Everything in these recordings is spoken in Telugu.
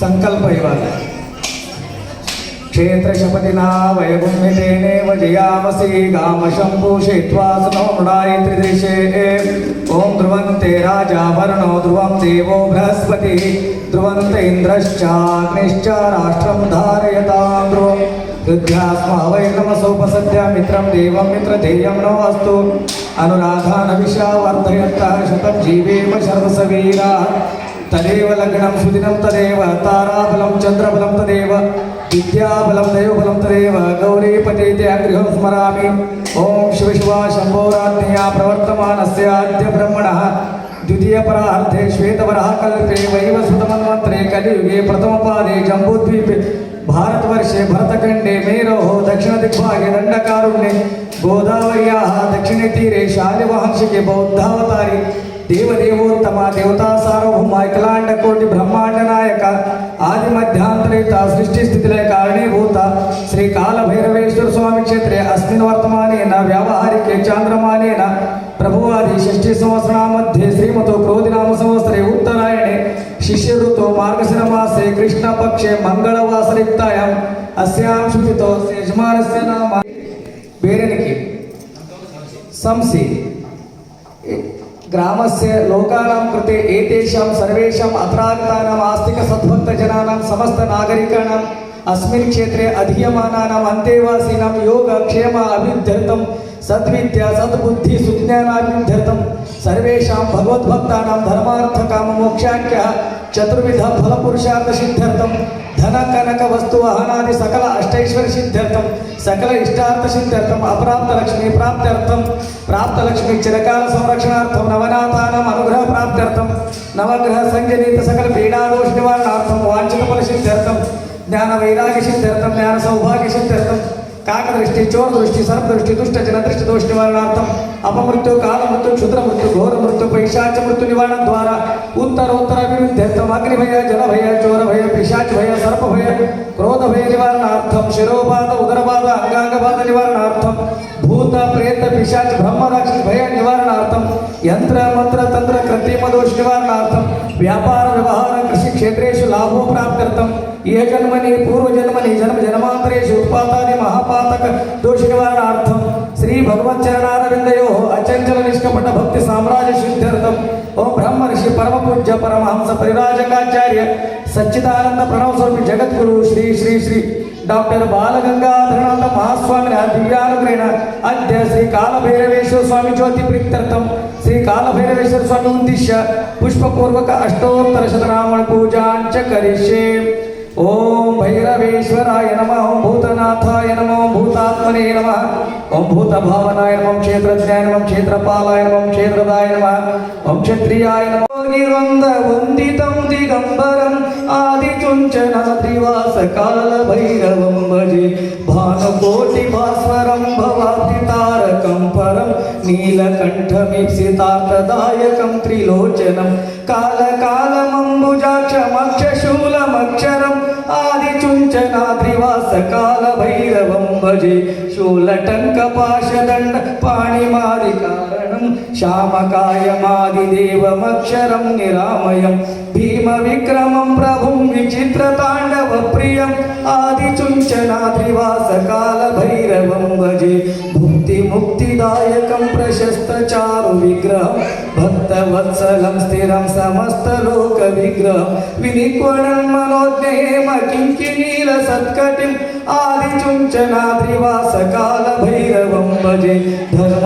संकल्प इवाल क्षेत्रशपतिना वैगुण्यतेनेव जयामसि गामशम्भूषित्वा सुनो मृडाय त्रिदृशे ॐ ध्रुवन्ते राजा वर्णो ध्रुवं देवो बृहस्पतिः ध्रुवन्त इन्द्रश्चाग्निश्च राष्ट्रं धारयतां ध्रुवम् हृद्यास्मा वै नमसोपसद्य मित्रं देवं मित्रधेयं नो अस्तु अनुराधानविशा वर्धयन्तः शतं जीवेम शर्वसवीरा तदेव लग्नं सुदिनं तदेव ताराबलं चन्द्रबलं तदेव विद्याबलं दैवबलं तदेव गौरीपते गृहं स्मरामि ॐ शिवशिवा शम्भोराज्ञया प्रवर्तमानस्य अद्य ब्रह्मणः द्वितीयपरार्धे श्वेतवरः कल्पे वैवस्वतमन्वन्त्रे कलियुगे प्रथमपादे जम्बूद्वीपे भारतवर्षे भरतखण्डे मेरोः दक्षिणदिग्भागे दण्डकारुण्ये गोदावर्याः दक्षिणे तीरे शालिवांशिके बौद्धावतारि ದೇವದೇವೋತ್ತಮ ದೇವತಾ ಸಾರ್ವಭೌಮ ಅಖಿಲಾಂಡ ಕೋಟಿ ಬ್ರಹ್ಮಾಂಡ ನಾಯಕ, ಆದಿ ಮಧ್ಯಾಂತರಯುತ ಸೃಷ್ಟಿ ಸ್ಥಿತಿಲಯ ಕಾರಣೀಭೂತ ಶ್ರೀ ಕಾಲಭೈರವೇಶ್ವರ ಸ್ವಾಮಿ ಕ್ಷೇತ್ರೆ ಅಸ್ಮಿನ್ ವರ್ತಮಾನೇನ, ವ್ಯಾವಹಾರಿಕೆ ಚಾಂದ್ರಮಾನೇನ, ಪ್ರಭುವಾದಿ ಷಷ್ಠಿ ಸಂವತ್ಸರ ಮಧ್ಯೆ ಶ್ರೀಮತು ಕ್ರೋಧಿನಾಮ ಸಂವತ್ಸರೆ ಉತ್ತರಾಯಣೆ ಶಿಷ್ಯ ಋತು ಮಾರ್ಗಶಿರ ಮಾಸೆ ಕೃಷ್ಣ ಪಕ್ಷೆ ಮಂಗಳವಾಸರಿಕ್ತಾಯ, ಅಸ್ಯಾಂ ಶುಚಿತೋ ಯಜಮಾನಸ್ಯ ನಾಮ. ಬೇರೆ ಸಂಸಿ. గ్రామస్య లోకానాం కృతే ఏతేషాం సర్వేషాం అత్రాగతానాం ఆస్తిక సద్భక్త జనానాం సమస్త నాగరికాణం అస్మిన్ క్షేత్రే అధీయమానానాం అంతేవాసీనాం యోగ క్షేమ అభివృద్ధ్యర్థం సద్విద్య సద్బుద్ధి సుజ్ఞానాభివృద్ధ్యర్థం సర్వేషాం భగవద్భక్తానాం ధర్మార్థ కామ మోక్షాఖ్య చతుర్విధ ఫలపురుషార్థ సిద్ధ్యర్థం ధన కనక వస్తు వాహనాది సకల అష్టైశ్వర్య సిద్ధ్యర్థం సకల ఇష్టార్థ సిద్ధ్యర్థం అప్రాప్త లక్ష్మి ప్రాప్త్యర్థం ప్రాప్త లక్ష్మి చిరకాల సంరక్షణార్థం నవనాథానం అనుగ్రహ ప్రాప్త్యర్థం నవగ్రహ సంజనీత సకల పీడాదోష నివారణార్థం వాంఛిత ఫల సిద్ధ్యర్థం జ్ఞాన వైరాగ్య సిద్ధ్యర్థం జ్ఞాన సౌభాగ్య సిద్ధ్యర్థం. काकदृष्टि चोर दृष्टि सर्पदृष्टि दुष्ट जन दृष्टि दोष निवारणार्थम अपमृत्यु काल मृत्यु क्षुद्र मृत्यु घोर मृत्यु पैशाच मृत्यु निवारण द्वारा उत्तर उत्तर अभिवृद्ध्यर्थम अग्नि भय जल भय चोर भय पिशाच भय सर्प भय क्रोध भय निवारणार्थम शिरोपाद उदरपाद अंगांगपाद निवारणार्थम భూత ప్రేత పిశాచ బ్రహ్మ రాక్షస భయ నివారణార్థం యంత్ర మంత్ర తంత్ర కృత్రిమ దోష నివారణార్థం వ్యాపార వ్యవహార కృషి క్షేత్రేషు లాభో ప్రాప్త్యర్థం ఏ జన్మని పూర్వజన్మని జన్మ జన్మాంతరేషు ఉత్పాతాది మహాపాతక దోష నివారణార్థం శ్రీ భగవచ్చరణారవిందయో అచంచల నిష్కపట భక్తి సామ్రాజ్య సిద్ధ్యర్థం ఓం బ్రహ్మ ఋషి పరమ పూజ్య పరమహంస పరిరాజకాచార్య సచ్చిదానంద ప్రణవ స్వరూపి జగద్గురు శ్రీ శ్రీ శ్రీ డాక్టర్ బాలగంగాధరనాథ మహాస్వామి దివ్యానుగ్రహణ అద్య శ్రీ కాలభైరవేశ్వర స్వామి జ్యోతి ప్రీత్యర్థం. శ్రీ కాలభైరవేశ్వర స్వామి ఉద్దిశ్య పుష్పపూర్వక అష్టోత్తర శతనామణ పూజాంచ కరిష్యే. ఓం భైరవేశ్వరాయ నమ ఓం భూతనాథాయ నమ ఓం భూతాత్మనే నమ ఓం భూత భావనాయ నమ క్షేత్రజ్ఞాయ నమ క్షేత్రపాలాయ నమ క్షేత్రదాయ నమ ఓం క్షత్రియాయ నమ. போகிர் வந்த ஒந்திதம் திகம்பரம் ஆதி துஞ்சனாதிவாச கால பைரவம் பஜே பானகோட்டி பாஸ்வரம் பவாப்தி தாரகம் பரம் நீலகண்டமிப்சிதார்த்ததாயகம் திரிலோச்சனம் கால காலமம்புஜாட்சமக்ஷூலமக்ஷரம் आदिचुञ्चनाद्रिवास कालभैरवं भजे शूलटङ्कपाशदण्ड पाणिमारिका కారణం శ్యామకాయమాదిదేవమక్షరం నిరామయం భీమ విక్రమం ప్రభుం విచిత్ర తాండవ ప్రియం ఆది చుంచనాద్రివాస కాల భైరవం భజే భుక్తి ముక్తిదాయకం ప్రశస్త చారు విగ్రహం భక్తవత్సలం స్థిరం సమస్త లోక విగ్రహం వినిక్వణం మనోజ్ఞేమ కింకినీల సత్కటిం ఆది చుంచనాద్రివాస కాల భైరవం భజే ధర్మ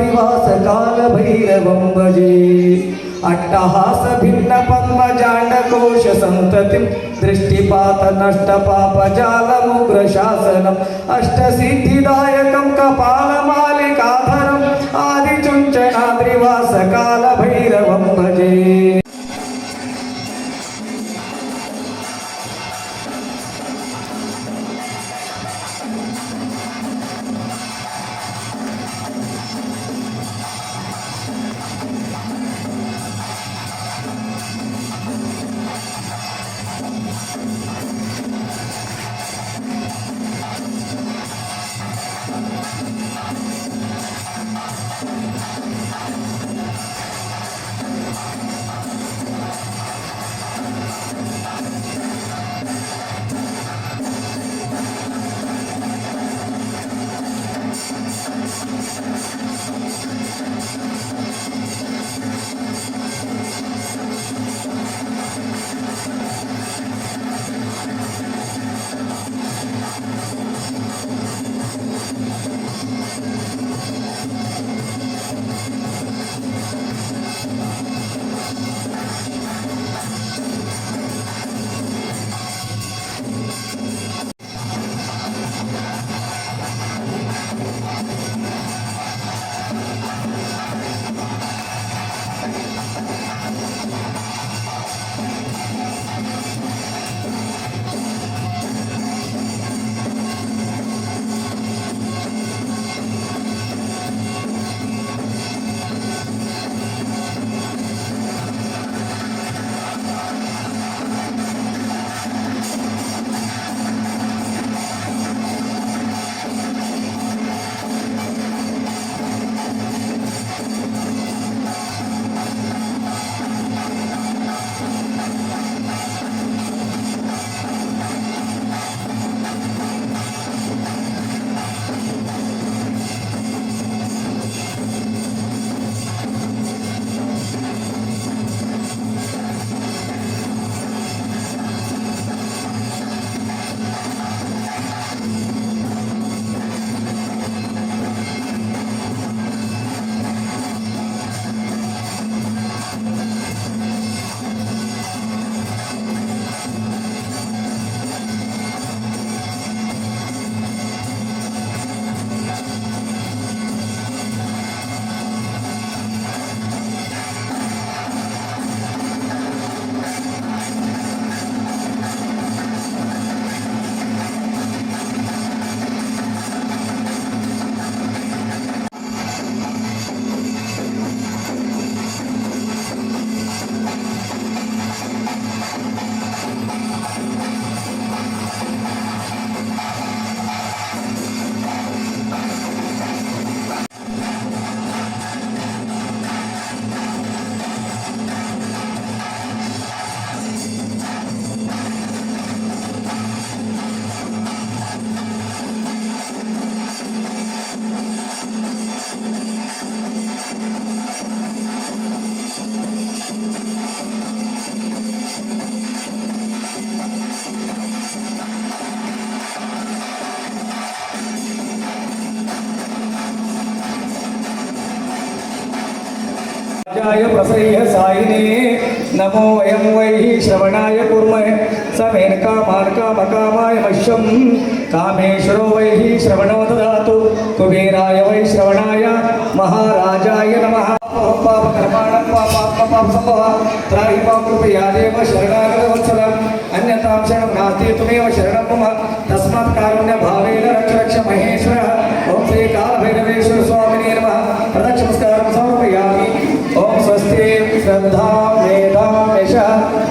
निवास काल भैरव भजे अट्टहास भिन्न पद्म पद्मजाण्डकोश सन्ततिं दृष्टिपात नष्टपापजालमुग्रशासनम् आदि चुंचनाद्रिवास काल राजाय प्रसह्य सायिने। नमो वयं वै श्रवणाय कुर्महे। समेन कामान् कामकामाय मह्यं कामेश्वरो वै श्रवणो ददातु। कुबेराय वै श्रवणाय महाराजाय नमः। पापात्मपापसम्भवः त्राहि माँ कृपया देव शरणागतवत्सलम्। अन्यतां शरणं नास्ति त्वमेव शरणं मम तस्मात् रक्ष रक्ष महेश्वरः। स्वामिने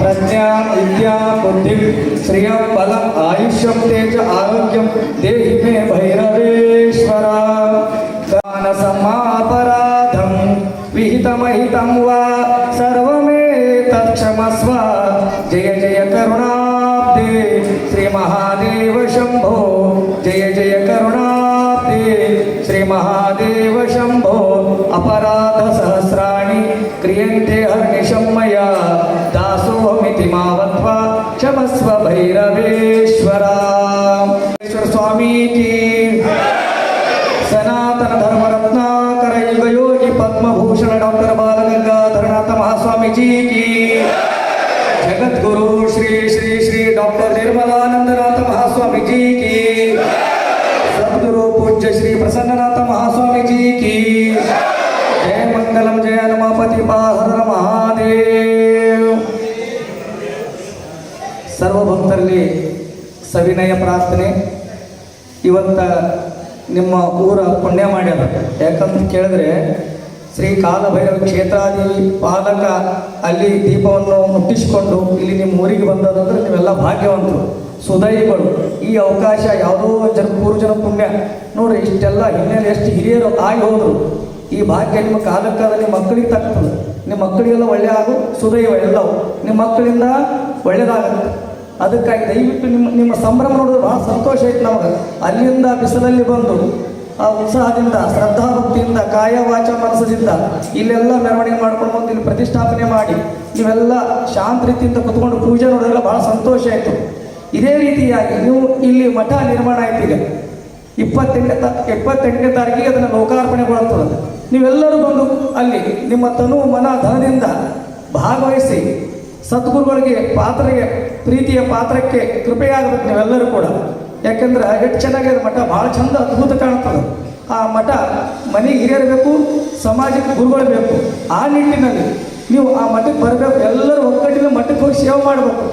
यशः प्रज्ञां विद्यां बुद्धिं श्रियं बलम् आयुष्यं तेज आरोग्यं देहि मे भैरवेश्वरा दानसमापराधं विहितमहितं वा सर्वमेतत्क्षमस्व जय जय करुणाब्दे श्रीमहादेव ಸವಿನಯ ಪ್ರಾರ್ಥನೆ ಇವತ್ತ ನಿಮ್ಮ ಊರ ಪುಣ್ಯ ಮಾಡ್ಯಾರ ಯಾಕಂತ ಕೇಳಿದ್ರೆ, ಶ್ರೀ ಕಾಲಭೈರವ ಕ್ಷೇತ್ರಾದಿ ಪಾಲಕ ಅಲ್ಲಿ ದೀಪವನ್ನು ಮುಟ್ಟಿಸಿಕೊಂಡು ಇಲ್ಲಿ ನಿಮ್ಮ ಊರಿಗೆ ಬಂದದಂದ್ರೆ ನೀವೆಲ್ಲ ಭಾಗ್ಯವಂತರು ಸುದೈಗಳು ಈ ಅವಕಾಶ ಯಾವುದೋ ಜನ ಪೂರ್ವಜನ ಪುಣ್ಯ. ನೋಡ್ರಿ, ಇಷ್ಟೆಲ್ಲ ಹಿನ್ನೆಲೆ ಎಷ್ಟು ಹಿರಿಯರು ಆಗಿ ಹೋದರು. ಈ ಭಾಗ್ಯ ನಿಮ್ಮ ಕಾಲಕ್ಕಾದ ನಿಮ್ಮ ಮಕ್ಕಳಿಗೆ ತಗ್ತದೆ ನಿಮ್ಮ ಮಕ್ಕಳಿಗೆಲ್ಲ ಒಳ್ಳೆ ಆಗು ಸುದೈವ ಎಲ್ಲವು. ನಿಮ್ಮ ಮಕ್ಕಳಿಂದ ಒಳ್ಳೇದಾಗುತ್ತೆ. ಅದಕ್ಕಾಗಿ ದಯವಿಟ್ಟು ನಿಮ್ಮ ನಿಮ್ಮ ಸಂಭ್ರಮ ನೋಡಿದ್ರೆ ಭಾಳ ಸಂತೋಷ ಆಯ್ತು ನಮಗೆ. ಅಲ್ಲಿಂದ ಬಿಸಿಲಲ್ಲಿ ಬಂದು, ಆ ಉತ್ಸಾಹದಿಂದ, ಶ್ರದ್ಧಾಭಕ್ತಿಯಿಂದ ಕಾಯ ವಾಚ ಮನಸ್ಸದಿಂದ ಇಲ್ಲೆಲ್ಲ ಮೆರವಣಿಗೆ ಮಾಡ್ಕೊಂಡು ಬಂದು ಇಲ್ಲಿ ಪ್ರತಿಷ್ಠಾಪನೆ ಮಾಡಿ, ನೀವೆಲ್ಲ ಶಾಂತ ರೀತಿಯಿಂದ ಕುತ್ಕೊಂಡು ಪೂಜೆ ನೋಡಿದ್ರೆ ಭಾಳ ಸಂತೋಷ ಆಯಿತು. ಇದೇ ರೀತಿಯಾಗಿ ನೀವು ಇಲ್ಲಿ ಮಠ ನಿರ್ಮಾಣ ಆಯ್ತೀಗ ಇಪ್ಪತ್ತೆಂಟನೇ ತಾ ಇಪ್ಪತ್ತೆಂಟನೇ ತಾರೀಕಿಗೆ ಅದನ್ನು ಲೋಕಾರ್ಪಣೆಗೊಳ್ಳುತ್ತದೆ. ನೀವೆಲ್ಲರೂ ಬಂದು ಅಲ್ಲಿ ನಿಮ್ಮ ತನು ಮನ ಧನದಿಂದ ಭಾಗವಹಿಸಿ ಸದ್ಗುರುಗಳಿಗೆ ಪಾತ್ರೆಗೆ, ಪ್ರೀತಿಯ ಪಾತ್ರಕ್ಕೆ ಕೃಪೆಯಾಗಬೇಕು ನೀವೆಲ್ಲರೂ ಕೂಡ. ಯಾಕಂದ್ರೆ ಎಷ್ಟು ಚೆನ್ನಾಗಿದೆ ಮಠ ಭಾಳ ಚಂದ ಅದ್ಭುತ ಕಾಣ್ತದೆ. ಆ ಮಠ ಮನೆಗೆ ಹಿರಿಯರು ಬೇಕು, ಸಮಾಜಕ್ಕೆ ಗುರುಗಳು ಬೇಕು. ಆ ನಿಟ್ಟಿನಲ್ಲಿ ನೀವು ಆ ಮಠಕ್ಕೆ ಬರಬೇಕು. ಎಲ್ಲರೂ ಒಗ್ಗಟ್ಟಿನ ಮಠಕ್ಕೆ ಹೋಗಿ ಸೇವೆ ಮಾಡಬೇಕು.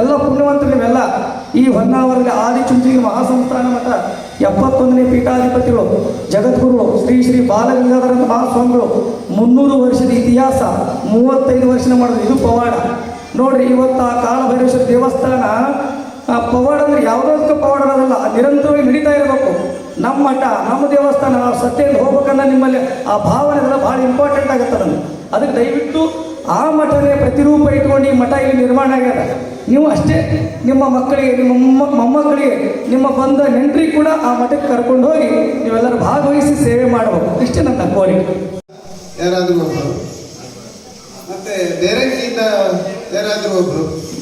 ಎಲ್ಲ ಪುಣ್ಯವಂತ ನೀವೆಲ್ಲ ಈ ಹೊನ್ನಾವರದ ಆದಿಚುಂಚನಗಿರಿ ಮಹಾಸಂಸ್ಥಾನ ಮಠ ಎಪ್ಪತ್ತೊಂದನೇ ಪೀಠಾಧಿಪತಿಗಳು ಜಗದ್ಗುರು ಶ್ರೀ ಶ್ರೀ ಬಾಲಗಂಗಾಧರ ಮಹಾಸ್ವಾಮಿಗಳು, ಮುನ್ನೂರು ವರ್ಷದ ಇತಿಹಾಸ, ಮೂವತ್ತೈದು ವರ್ಷದ ಮಾಡಿದ್ರು. ಇದು ಪವಾಡ. ನೋಡ್ರಿ, ಇವತ್ತು ಆ ಕಾಲಭೈರೇಶ್ವರ ದೇವಸ್ಥಾನ ಪವಾಡ ಅಂದ್ರೆ ಯಾವುದಕ್ಕೆ ಪವಾಡ ಅನ್ನೋದಲ್ಲ, ನಿರಂತರವಾಗಿ ನಡೀತಾ ಇರಬೇಕು. ನಮ್ಮ ಮಠ, ನಮ್ಮ ದೇವಸ್ಥಾನ, ನಾವು ಸತ್ಯಕ್ಕೆ ಹೋಗ್ಬೇಕನ್ನ ನಿಮ್ಮಲ್ಲಿ ಆ ಭಾವನೆಗಳ ಭಾಳ ಇಂಪಾರ್ಟೆಂಟ್ ಆಗುತ್ತೆ ನಮ್ಗೆ. ಅದಕ್ಕೆ ದಯವಿಟ್ಟು ಆ ಮಠನೇ ಪ್ರತಿರೂಪ ಇಟ್ಕೊಂಡು ಈ ಮಠ ಇಲ್ಲಿ ನಿರ್ಮಾಣ ಆಗ್ಯದ. ನೀವು ಅಷ್ಟೇ ನಿಮ್ಮ ಮಕ್ಕಳಿಗೆ, ನಿಮ್ಮ ಮೊಮ್ಮ ಮೊಮ್ಮಕ್ಕಳಿಗೆ, ನಿಮ್ಮ ಬಂದ ನೆಂಟ್ರಿ ಕೂಡ ಆ ಮಠಕ್ಕೆ ಕರ್ಕೊಂಡು ಹೋಗಿ ನೀವೆಲ್ಲರೂ ಭಾಗವಹಿಸಿ ಸೇವೆ ಮಾಡಬೇಕು. ಇಷ್ಟೇ ನನ್ನ ಕೋರಿಕೆ. ಯಾರಾದರೂ ಮತ್ತೆ ಬೇರೆಗಿಂತ Era dobro.